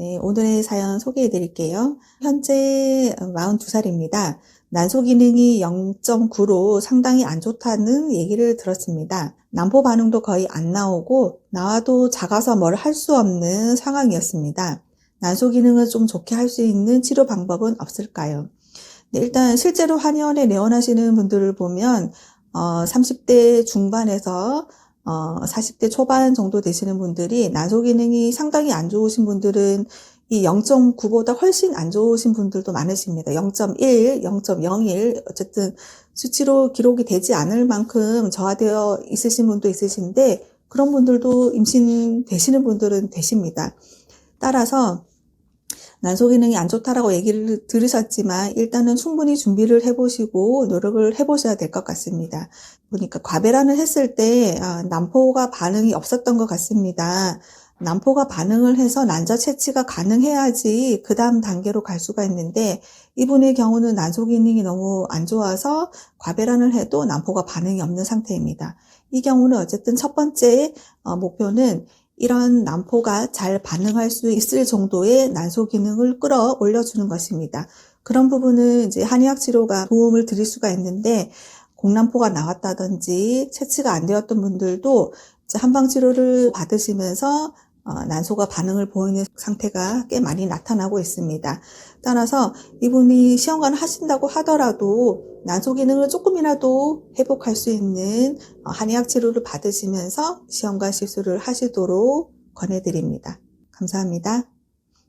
네, 오늘의 사연 소개해 드릴게요. 현재 42살입니다. 난소 기능이 0.9로 상당히 안 좋다는 얘기를 들었습니다. 난포 반응도 거의 안 나오고 나와도 작아서 뭘 할 수 없는 상황이었습니다. 난소 기능을 좀 좋게 할 수 있는 치료 방법은 없을까요? 네, 일단 실제로 한의원에 내원하시는 분들을 보면 어, 30대 중반에서 어, 40대 초반 정도 되시는 분들이 난소 기능이 상당히 안 좋으신 분들은 이 0.9보다 훨씬 안 좋으신 분들도 많으십니다. 0.1, 0.01 어쨌든 수치로 기록이 되지 않을 만큼 저하되어 있으신 분도 있으신데 그런 분들도 임신 되시는 분들은 되십니다. 따라서 난소 기능이 안 좋다라고 얘기를 들으셨지만 일단은 충분히 준비를 해보시고 노력을 해보셔야 될 것 같습니다. 보니까 과배란을 했을 때 아, 난포가 반응이 없었던 것 같습니다. 난포가 반응을 해서 난자 채취가 가능해야지 그 다음 단계로 갈 수가 있는데 이분의 경우는 난소 기능이 너무 안 좋아서 과배란을 해도 난포가 반응이 없는 상태입니다. 이 경우는 어쨌든 첫 번째 어, 목표는 이런 난포가 잘 반응할 수 있을 정도의 난소 기능을 끌어올려 주는 것입니다. 그런 부분은 이제 한의학 치료가 도움을 드릴 수가 있는데 공난포가 나왔다든지 채취가 안 되었던 분들도 한방 치료를 받으시면서 어, 난소가 반응을 보이는 상태가 꽤 많이 나타나고 있습니다. 따라서 이분이 시험관을 하신다고 하더라도 난소 기능을 조금이라도 회복할 수 있는 어, 한의학 치료를 받으시면서 시험관 시술을 하시도록 권해드립니다. 감사합니다.